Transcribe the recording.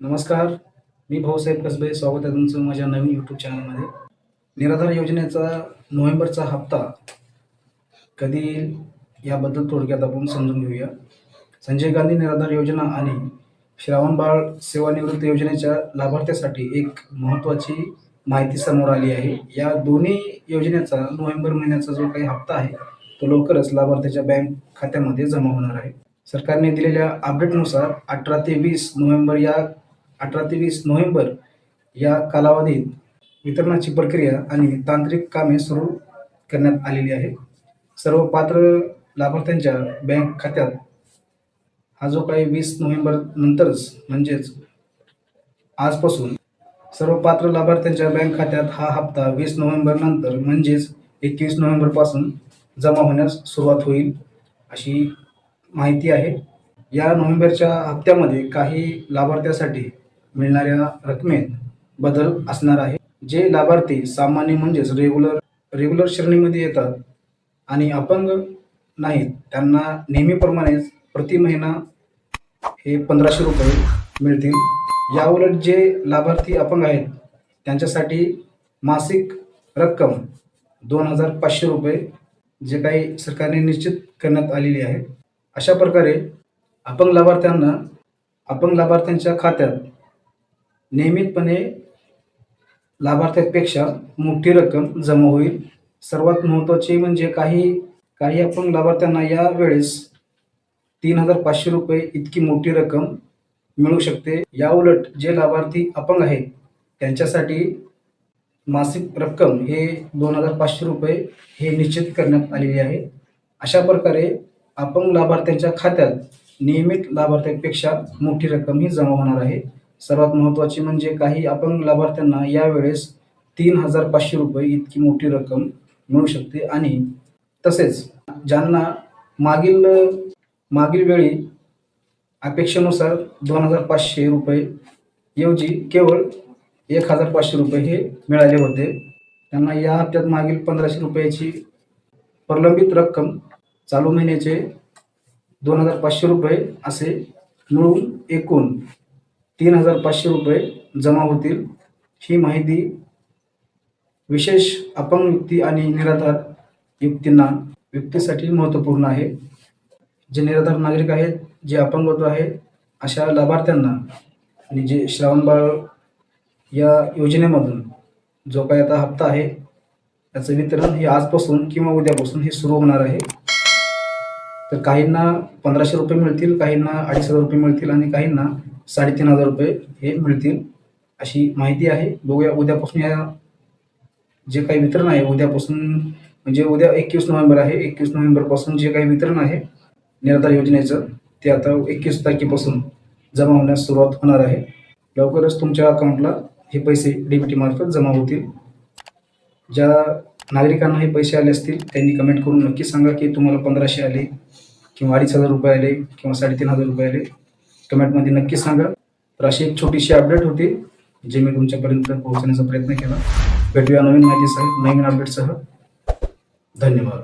नमस्कार मी भाऊसाहेब कसबे स्वागत आहे तुमचं माझ्या नवीन यूट्यूब चॅनलमध्ये निराधार योजनेचा नोव्हेंबरचा हप्ता कधी येईल याबद्दल थोडक्यात आपण समजून घेऊया. संजय गांधी निराधार योजना आणि श्रावणबाळ सेवानिवृत्ती योजनेच्या लाभार्थ्यासाठी एक महत्त्वाची माहिती समोर आली आहे. या दोन्ही योजनेचा नोव्हेंबर महिन्याचा जो काही हप्ता आहे तो लवकरच लाभार्थ्याच्या बँक खात्यामध्ये जमा होणार आहे. सरकारने दिलेल्या अपडेटनुसार अठरा ते वीस नोव्हेंबर या अठरा ते वीस नोव्हेंबर या कालावधीत वितरणाची प्रक्रिया आणि तांत्रिक कामे सुरू करण्यात आलेली आहे सर्व पात्र लाभार्थ्यांच्या बँक खात्यात हा जो काही वीस नोव्हेंबर नंतरच म्हणजेच आजपासून सर्व पात्र लाभार्थ्यांच्या बँक खात्यात हा हप्ता वीस नोव्हेंबर नंतर म्हणजेच एकवीस नोव्हेंबरपासून जमा होण्यास सुरुवात होईल अशी माहिती आहे. या नोव्हेंबरच्या हप्त्यामध्ये काही लाभार्थ्यासाठी मिळणाऱ्या रकमेत बदल असणार आहे. जे लाभार्थी सामान्य म्हणजेच रेग्युलर रेग्युलर श्रेणीमध्ये येतात आणि अपंग नाहीत त्यांना नेहमीप्रमाणेच प्रति महिना हे पंधराशे रुपये मिळतील. याउलट जे लाभार्थी अपंग आहेत त्यांच्यासाठी मासिक रक्कम दोन हजार पाचशे रुपये जे काही सरकारने निश्चित करण्यात आलेली आहे. अशा प्रकारे अपंग लाभार्थ्यांना अपंग लाभार्थ्यांच्या खात्यात नियमितपणे लाभार्थ्यापेक्षा मोठी रक्कम जमा होईल. सर्वात महत्त्वाचे म्हणजे काही काही अपंग लाभार्थ्यांना या वेळेस तीन हजार पाचशे रुपये इतकी मोठी रक्कम मिळू शकते. याउलट जे लाभार्थी अपंग आहेत त्यांच्यासाठी मासिक रक्कम हे दोन हजार पाचशे रुपये हे निश्चित करण्यात आलेली आहे. अशा प्रकारे अपंग लाभार्थ्यांच्या खात्यात नियमित लाभार्थ्यांपेक्षा मोठी रक्कम ही जमा होणार आहे. सर्वात महत्त्वाचे म्हणजे काही अपंग लाभार्थ्यांना यावेळेस तीन हजार पाचशे रुपये इतकी मोठी रक्कम मिळू शकते आणि तसेच ज्यांना मागील मागील वेळी अपेक्षेनुसार दोन हजार पाचशे रुपये ऐवजी केवळ एक हजार पाचशे रुपये हे मिळाले होते. त्यांना या हप्त्यात मागील पंधराशे रुपयाची प्रलंबित रक्कम चालू महिन्याचे दोन हजार पाचशे रुपये असे मिळून एकूण तीन हजार पाचशे रुपये जमा होतील. ही माहिती विशेष अपंग व्यक्ती आणि निराधार व्यक्तींना व्यक्तीसाठी महत्त्वपूर्ण आहे. जे निराधार नागरिक आहेत जे अपंगत्व आहे अशा लाभार्थ्यांना आणि जे श्रावणबाळ या योजनेमधून जो काय आता हप्ता आहे त्याचं वितरण हे आजपासून किंवा उद्यापासून हे सुरू होणार आहे. तर काहींना पंधराशे रुपये मिळतील काहींना अडीच हजार रुपये मिळतील आणि काहींना साडेतीन हजार रुपये हे मिळतील अशी माहिती आहे. बघूया उद्यापासून या जे काही वितरण आहे उद्यापासून म्हणजे उद्या एकवीस नोव्हेंबर आहे. एकवीस नोव्हेंबरपासून जे काही वितरण आहे निराधार योजनेचं ते आता एकवीस तारखेपासून जमा होण्यास सुरुवात होणार आहे. लवकरच तुमच्या अकाउंटला हे पैसे डी मार्फत जमा होतील. ज्या नागरिकांना हे पैसे आले असतील त्यांनी कमेंट करून नक्की सांगा की तुम्हाला पंधराशे आले किंवा अडीच हजार रुपये आले किंवा साडेतीन हजार रुपये आले. कमेंटमध्ये नक्की सांगा. तर अशी एक छोटीशी अपडेट होती जे मी तुमच्यापर्यंत पोहोचण्याचा प्रयत्न केला. भेटूया नवीन माहितीसह नवीन अपडेटसह धन्यवाद.